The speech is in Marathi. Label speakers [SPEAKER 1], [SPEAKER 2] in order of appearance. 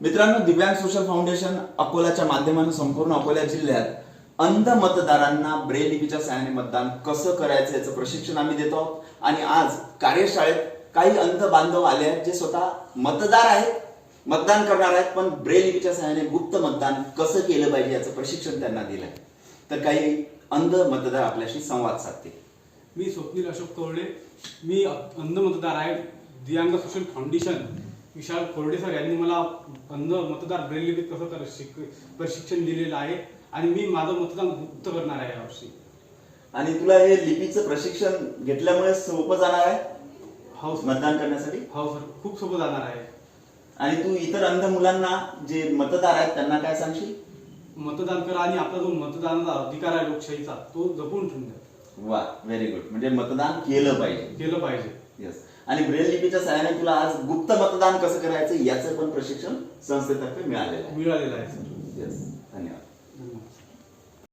[SPEAKER 1] मित्रांनो दिव्यांग सोशल फाउंडेशन अकोल्याच्या माध्यमाने संपूर्ण अकोला जिल्ह्यात अंध मतदारांना ब्रेल लिपीच्या सहाय्याने मतदान कसं करायचं याचं प्रशिक्षण आम्ही देतो आहोत. आणि आज कार्यशाळेत काही अंध बांधव आले आहेत जे स्वतः मतदार आहेत मतदान करणार आहेत पण ब्रेल लिपीच्या सहाय्याने गुप्त मतदान कसं केलं पाहिजे याचं प्रशिक्षण त्यांना दिलंय. तर काही अंध मतदार आपल्याशी संवाद साधतील.
[SPEAKER 2] मी स्वप्नील अशोक कवळे मी अंध मतदार आहे. दिव्यांग सोशल फाउंडेशन विशाल कोरडे सर यांनी मला अंध मतदार ब्रेल लिपीत कसं कर शिक प्रशिक्षण दिलेलं आहे आणि मी माझं मतदान गुप्त करणार आहे यावर्षी
[SPEAKER 1] आणि तुला हे लिपीचं प्रशिक्षण घेतल्यामुळे सोपं जाणार आहे?
[SPEAKER 2] हो सर.
[SPEAKER 1] मतदान करण्यासाठी?
[SPEAKER 2] हो सर खूप सोपं जाणार आहे.
[SPEAKER 1] आणि तू इतर अंध मुलांना जे मतदार आहेत त्यांना काय सांगशील?
[SPEAKER 2] मतदान करा आणि आपला जो मतदानाचा अधिकार आहे लोकशाहीचा तो जपून ठेवून द्या.
[SPEAKER 1] वा व्हेरी गुड म्हणजे मतदान केलं पाहिजे.
[SPEAKER 2] केलं पाहिजे.
[SPEAKER 1] येस आणि ब्रेल लिपीच्या सहाय्याने तुला आज गुप्त मतदान कसं करायचं याचं पण प्रशिक्षण संस्थेतर्फे मिळालेलं आहे.
[SPEAKER 2] मिळालेलं आहे.